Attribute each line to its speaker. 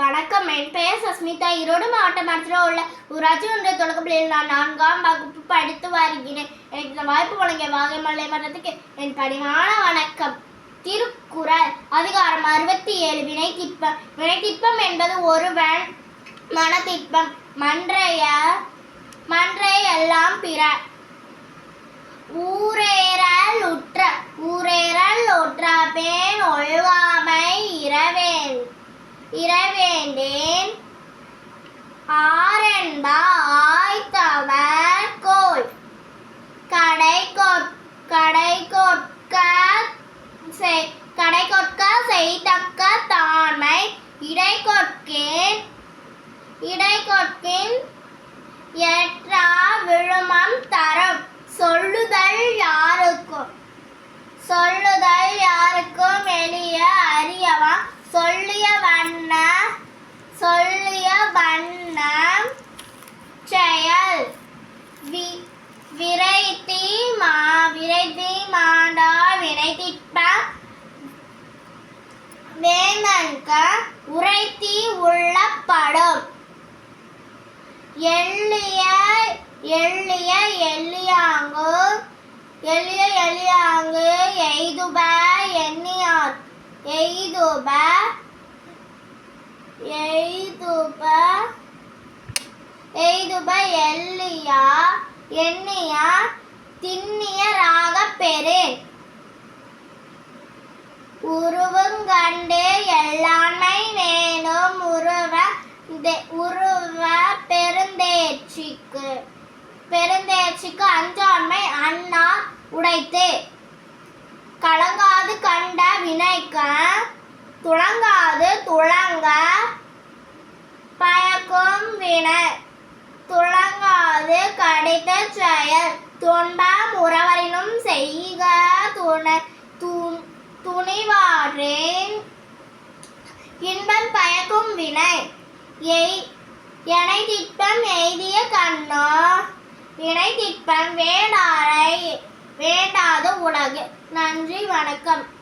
Speaker 1: வணக்கம். என் பெயர் சஸ்மிதா. ஈரோடு மாவட்டம் மரத்தில் உள்ள ஊராட்சி ஒன்றிய தொடக்கப்பள்ளியில் நான் நான்காம் வகுப்பு படித்து வருகிறேன். எனக்கு இந்த வாய்ப்பு வழங்கிய வாகைமலை மன்றத்துக்கு என் பணிவான வணக்கம். திருக்குறள் அதிகாரம் அறுபத்தி ஏழு வினை திட்பம் வினை திட்பம் என்பது ஒருவன் மனத்திட்பம் மன்றைய மன்றை எல்லாம் பிற ஊரேறல் உற்ற ஊரேறல் உற்ற பேன் ஒழுவாமை இரவே இரவேண்டேன் ஆரென்ப ஆய்த்தவர் கோல். கடை கடை கொட்க செய் கடை கொட்க செய்தக்க தாண்மை இடை கொட்கேன் இடை கொட்கின் ஏற்றா விழுமம் தரும். சொல்லுதல் யாருக்கும்? சொல்லுதல் யாருக்கும் எளிய அறியவா? சொல்லிய விரைத்தி மா விரைத்தி மாண்டா விரைத்திப்ப வேந்தன்க உரைத்தி உள்ளப்படும் எள்ளிய எள்ளிய எள்ளியாங்கு எளிய எளியாங்கு எய்துப எண்ணியார் எய்துப எய் எய்துப எல்லியா எண்ணியா திண்ணிய ராக பெறேன். உருவங்கண்டே எல்லாண்மை வேணும் உருவ உருவ பெருந்தேச்சிக்கு பெருந்தேச்சிக்கு அஞ்சாண்மை அண்ணா உடைத்து. கலங்காது கண்ட வினைக்க துளங்காது துளங்க பயக்கும் வினை அது கடித்த செயல். துன்பம் உறவரினும் செய்க துணை துணிவாரேன் இன்பம் பயக்கும் வினை. எய் எனை திட்பம் எய்திய கண்ணோ. இணை திட்பம் வேண்டாரை வேண்டாத உலகு. நன்றி வணக்கம்.